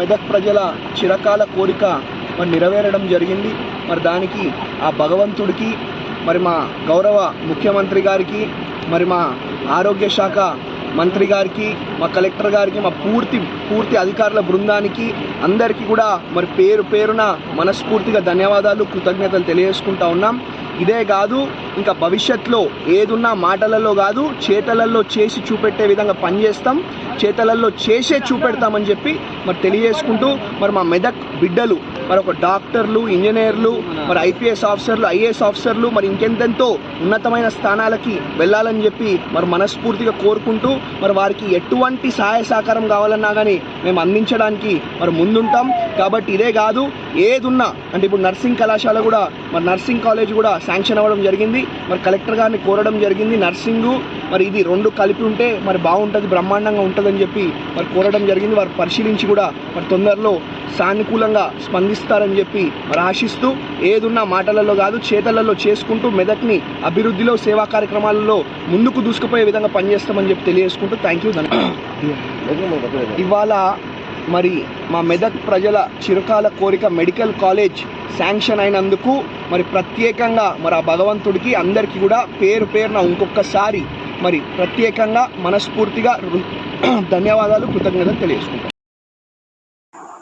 మెదక్ ప్రజల చిరకాల కోరిక మరి నెరవేరడం జరిగింది. మరి దానికి ఆ భగవంతుడికి మరి మా గౌరవ ముఖ్యమంత్రి గారికి మరి మా ఆరోగ్య శాఖ మంత్రి గారికి మా కలెక్టర్ గారికి మా పూర్తి పూర్తి అధికారుల బృందానికి అందరికీ కూడా మరి పేరు పేరున మనస్ఫూర్తిగా ధన్యవాదాలు కృతజ్ఞతలు తెలియజేసుకుంటా ఉన్నాం. ఇదే కాదు ఇంకా భవిష్యత్తులో ఏదున్నా మాటలలో కాదు చేతలలో చేసి చూపెట్టే విధంగా పనిచేస్తాం. చేతలలో చేసే చూపెడతామని చెప్పి మరి తెలియజేసుకుంటూ మరి మా మెదక్ బిడ్డలు మరి ఒక డాక్టర్లు ఇంజనీర్లు మరి ఐపీఎస్ ఆఫీసర్లు ఐఏఎస్ ఆఫీసర్లు మరి ఇంకెంతెంతో ఉన్నతమైన స్థానాలకి వెళ్ళాలని చెప్పి మరి మనస్ఫూర్తిగా కోరుకుంటూ మరి వారికి ఎటువంటి సహాయ సహకారం కావాలన్నా కానీ మేము అందించడానికి మరి ముందుంటాం. కాబట్టి ఇదే కాదు ఏదున్నా అంటే ఇప్పుడు నర్సింగ్ కళాశాల కూడా మరి నర్సింగ్ కాలేజ్ కూడా శాంక్షన్ అవ్వడం జరిగింది. మరి కలెక్టర్ గారిని కోరడం జరిగింది. నర్సింగు మరి ఇది రెండు కలిపి ఉంటే మరి బాగుంటుంది బ్రహ్మాండంగా ఉంటుందని చెప్పి మరి కోరడం జరిగింది. వారు పరిశీలించి కూడా మరి తొందరలో సానుకూలంగా స్పందిస్తారని చెప్పి మరి ఆశిస్తూ ఏదున్న మాటలలో కాదు చేతలలో చేసుకుంటూ మెదక్ని అభివృద్ధిలో సేవా కార్యక్రమాలలో ముందుకు దూసుకుపోయే విధంగా పనిచేస్తామని చెప్పి తెలియజేసుకుంటూ థ్యాంక్ యూ ఇవాళ మరి మా మెదక్ ప్రజల చిరకాల కోరిక మెడికల్ కాలేజ్ శాంక్షన్ అయినందుకు మరి ప్రత్యేకంగా మరి ఆ భగవంతుడికి అందరికీ కూడా పేరు పేరున ఇంకొకసారి మరి ప్రత్యేకంగా మనస్ఫూర్తిగా ధన్యవాదాలు కృతజ్ఞతలు తెలియజేసుకుంటాం